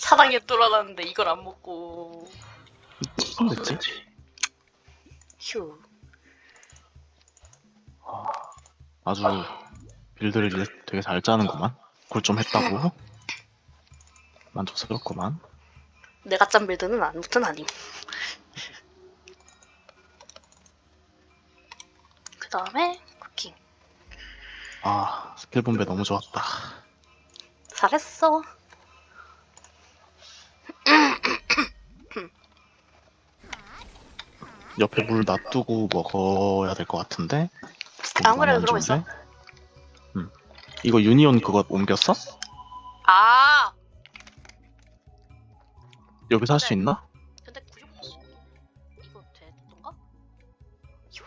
사랑에 뚫어놨는데 이걸 안 먹고 됐지? 휴 아주 빌드를 이제 되게 잘 짜는구만. 그걸 좀 했다고. 만족스럽구만. 내가 짠 빌드는 아무튼 아님 그 다음에 쿠킹 아 스킬 분배 너무 좋았다. 잘했어 옆에 물 놔두고 먹어야 될 것 같은데. 그거 아무래도 그러고 있어? 응. 이거 유니온 그거 옮겼어? 아 여기서 할 수 네. 있나? 근데 구육 이거 되던가?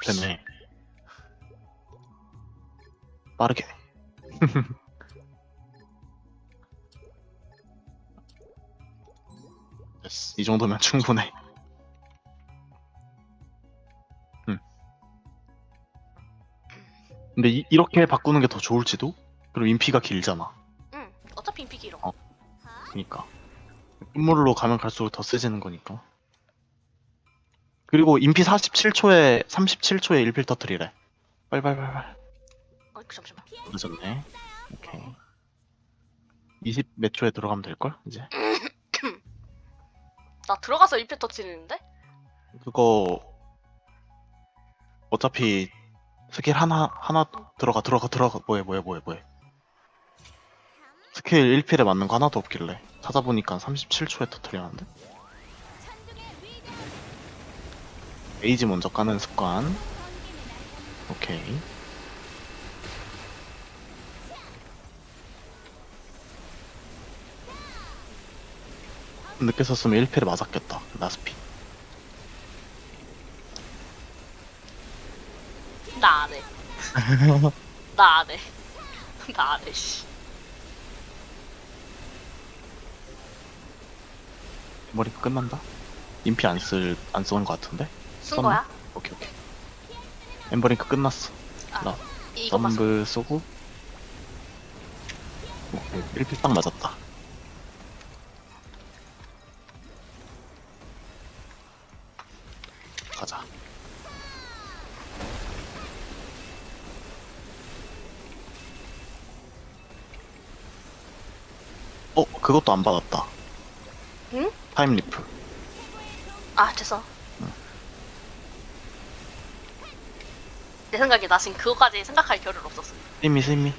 되네. 빠르게. 됐어. 이 정도면 충분해. 근데 이, 이렇게 바꾸는 게 더 좋을지도? 그리고 인피가 길잖아. 응 어차피 인피 길어 어. 그니까. 끝물로 가면 갈수록 더 세지는 거니까. 그리고 인피 47초에 37초에 1필 터트리래. 빨빨빨빨. 어, 잠시만 늦었네. 오케이. 20 몇 초에 들어가면 될걸? 이제. 나 들어가서 1패 터치는데? 그거 어차피 스킬 하나 하나 들어가 들어가 들어가 뭐해 뭐해 뭐해 뭐해. 스킬 1필에 맞는 거 하나도 없길래 찾아보니까 37초에 터트리는데. 에이지 먼저 까는 습관. 오케이. 늦게 썼으면 1필에 맞았겠다. 라스피. 나 안해 나 안해 나 안해 씨 머리 끝난다. 인피 안 쓸안 쓰는 것 같은데. 쓴 썼나? 거야? 오케이 오케이. 엠버링크 끝났어. 아, 나 이거 봤어 덤블 쏘고. 오케이 1필 딱 맞았다. 가자. 어 그것도 안 받았다. 응? 타임 리프. 아 됐어 내 생각에 나 지금 그거까지 생각할 겨를 없었어 스미 스미.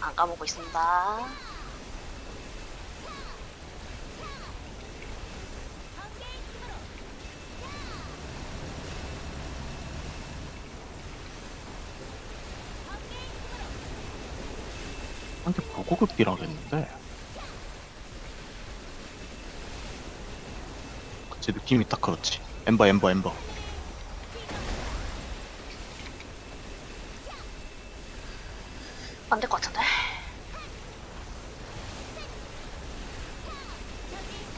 안 까먹고 있습니다 한테 보고급기라겠는데. 그치 느낌이 딱 그렇지. 엠버 엠버 엠버. 안 될 것 같은데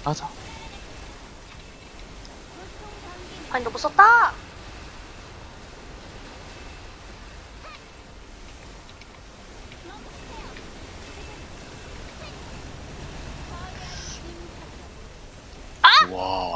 맞아. 아니 너무 썼다 wall.